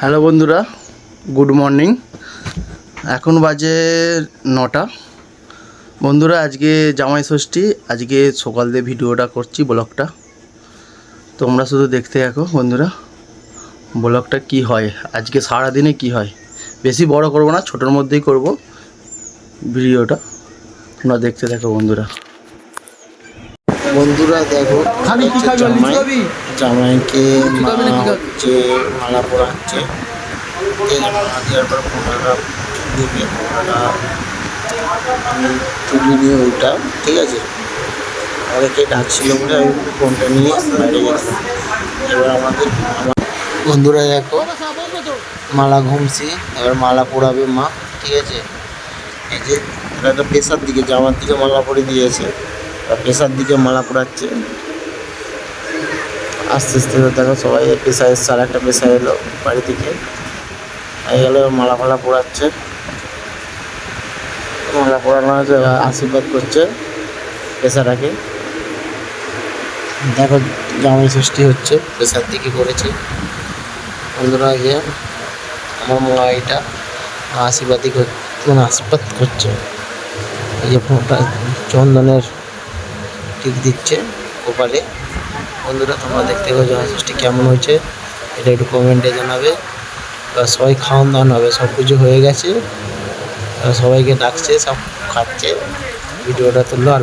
Hello বন্ধুরা, good morning. এখন বাজে নটা। বন্ধুরা, আজকে জামাই ষষ্ঠী, আজকে সকাল দিয়ে ভিডিওটা করছি ব্লগটা। তোমরা শুধু দেখতে থাকো বন্ধুরা, ব্লগটা কি হয়, আজকে সারাদিনে কি হয়। বেশি বড় করব না, ছোটোর মধ্যেই করব ভিডিওটা। তোমরা দেখতে থাকো বন্ধুরা। বন্ধুরা দেখো জামাই জামাইকে মা হচ্ছে মালা যে মালা দেওয়ার পর ফোনটা দিবে ফোনটা আমি তুলে নিয়ে ওইটা ঠিক আছে? আমাদেরকে ডাকছিল বলে আমি ফোনটা নিয়ে বাইরে গেছি এবার আমাদের আমার বন্ধুরা দেখো মালা ঘুমছি এবার মালা পরাবে মা ঠিক আছে? এই যে এটা একটা পেশার দিকে জামার দিকে মালা পরে দিয়েছে। পেশার দিকে মালা পরাচ্ছে। আস্তে আস্তে দেখো সবাই পেশা এসছে, আর একটা পেশা এলো বাড়ি থেকে। গেলে, মালা ফালা পড়াচ্ছে মালা পড়ানো এবার আশীর্বাদ করছে পেশাটাকে। দেখো জামাই ষষ্ঠী হচ্ছে, পেশার দিকে করেছে বন্ধুরা গিয়ে আমার মা এটা আশীর্বাদই মানে আশীর্বাদ করছে এই যে চন্দনের টিক দিচ্ছে কপালে। বন্ধুরা, তোমরা দেখতে পাচ্ছ ষষ্ঠী কেমন হয়েছে, এটা একটু কমেন্টে জানাবে। সবাই খাওয়ান দাওয়ান হবে, সব কিছু হয়ে গেছে। সবাইকে ডাকছে, সব খাচ্ছে। ভিডিওটা তুললো আর